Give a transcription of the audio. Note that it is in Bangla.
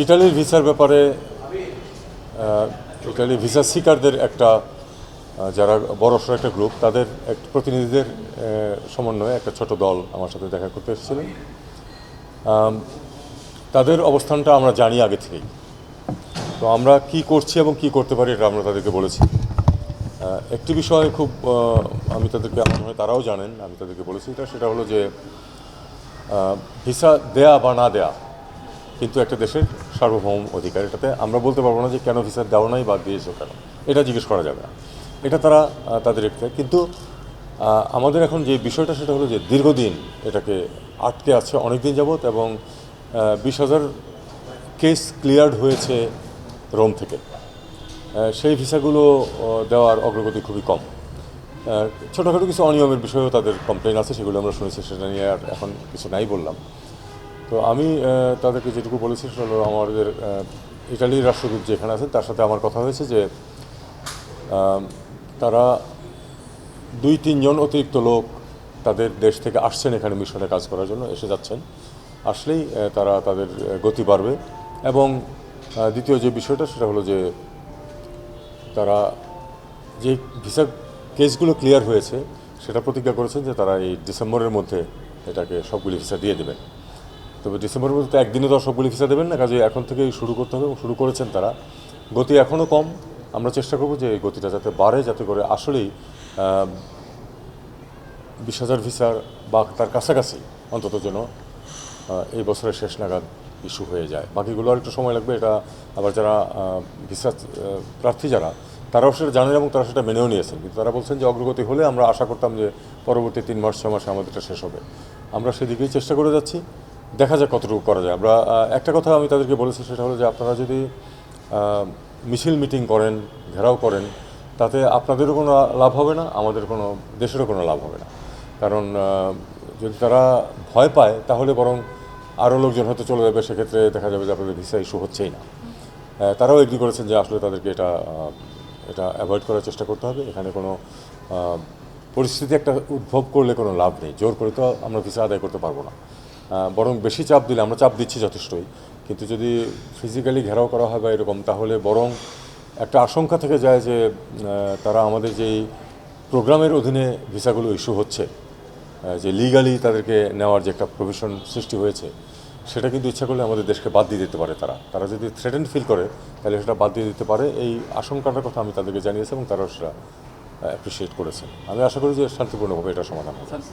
ইটালির ভিসার ব্যাপারে ইটালির ভিসা সিকারদের একটা যারা বড়সড় একটা গ্রুপ, তাদের এক প্রতিনিধিদের সমন্বয়ে একটা ছোট দল আমার সাথে দেখা করতে এসেছিলেন। তাদের অবস্থানটা আমরা জানি আগে থেকেই। তো আমরা কি করছি এবং কি করতে পারি এটা আমরা তাদেরকে বলেছি। একটি বিষয় খুব আমি তাদেরকে, আমার মনে তারাও জানেন, আমি তাদেরকে বলেছি এটা, সেটা হলো যে ভিসা দেয়া বা না দেয়া কিন্তু একটা দেশের সার্বভৌম অধিকার, এটাতে আমরা বলতে পারব না যে কেন ভিসা দেওয়া নাই বা দিয়েছ কেন। এটা জিজ্ঞেস করা যাবে না। এটা তারা তাদের একটা, কিন্তু আমাদের এখন যে বিষয়টা সেটা হলো যে দীর্ঘদিন এটাকে আটকে আছে অনেক দিন যাবৎ এবং বিশ হাজার কেস ক্লিয়ার্ড হয়েছে রোম থেকে। সেই ভিসাগুলো দেওয়ার অগ্রগতি খুবই কম। ছোটোখাটো কিছু অনিয়মের বিষয়েও তাদের কমপ্লেন আছে, সেগুলো আমরা শুনেছি, সেটা নিয়ে আর এখন কিছু নাই বললাম। তো আমি তাদেরকে যেটুকু বলেছি সেটা হলো আমাদের ইটালির রাষ্ট্রদূত যেখানে আছেন, তার সাথে আমার কথা হয়েছে যে তারা দুই তিনজন অতিরিক্ত লোক তাদের দেশ থেকে আসছেন এখানে মিশনে কাজ করার জন্য, এসে যাচ্ছেন। আসলেই তারা তাদের গতি বাড়বে এবং দ্বিতীয় যে বিষয়টা সেটা হলো যে, তারা যে ভিসা কেসগুলো ক্লিয়ার হয়েছে, সেটা প্রতিজ্ঞা করেছেন যে তারা এই ডিসেম্বরের মধ্যে এটাকে সবগুলি ভিসা দিয়ে দেবেন। তবে ডিসেম্বরের মধ্যে একদিনে তো সবগুলি ভিসা দেবেন না, কাজে এখন থেকেই শুরু করতে হবে শুরু করেছেন তারা। গতি এখনও কম। আমরা চেষ্টা করব যে এই গতিটা যাতে বাড়ে, যাতে করে আসলেই বিশ হাজার ভিসার বা তার কাছাকাছি অন্তত যেন এই বছরের শেষ নাগাদ ইস্যু হয়ে যায়। বাকিগুলো আর একটু সময় লাগবে, এটা আবার যারা ভিসা প্রার্থী যারা, তারাও সেটা জানেন এবং তারা সেটা মেনেও নিয়েছেন। কিন্তু তারা বলছেন যে অগ্রগতি হলে আমরা আশা করতাম যে পরবর্তী তিন মাস ছ মাসে আমাদের এটা শেষ হবে। আমরা সেদিকেই চেষ্টা করে যাচ্ছি। দেখা যাক কতটুকু করা যায়। আমরা একটা কথা আমি তাদেরকে বলেছি, সেটা হলো যে আপনারা যদি মিছিল মিটিং করেন, ঘেরাও করেন, তাতে আপনাদেরও কোনো লাভ হবে না, আমাদের কোনো, দেশেরও কোনো লাভ হবে না। কারণ যদি তারা ভয় পায়, তাহলে বরং আরও লোকজন হয়তো চলে যাবে, সেক্ষেত্রে দেখা যাবে যে আপনাদের ভিসা ইস্যু হচ্ছেই না। তারাও এগ্রি করেছেন যে আসলে তাদেরকে এটা এটা অ্যাভয়েড করার চেষ্টা করতে হবে। এখানে কোনো পরিস্থিতি একটা উদ্ভব করলে কোনো লাভ নেই। জোর করে তো আমরা ভিসা আদায় করতে পারব না। বরং বেশি চাপ দিলে, আমরা চাপ দিচ্ছি যথেষ্টই। কিন্তু যদি ফিজিক্যালি ঘেরাও করা হয় বা এরকম, তাহলে বরং একটা আশঙ্কা থেকে যায় যে তারা আমাদের যেই প্রোগ্রামের অধীনে ভিসাগুলো ইস্যু হচ্ছে যে লিগালি তাদেরকে নেওয়ার যে একটা প্রভিশন সৃষ্টি হয়েছে, সেটা কিন্তু ইচ্ছা করলে আমাদের দেশকে বাদ দিয়ে দিতে পারে তারা। তারা যদি থ্রেটেন ফিল করে, তাহলে সেটা বাদ দিয়ে দিতে পারে। এই আশঙ্কাটার কথা আমি তাদেরকে জানিয়েছি এবং তারাও সেটা অ্যাপ্রিসিয়েট করেছেন। আমি আশা করি যে শান্তিপূর্ণভাবে এটা সমাধান হবে।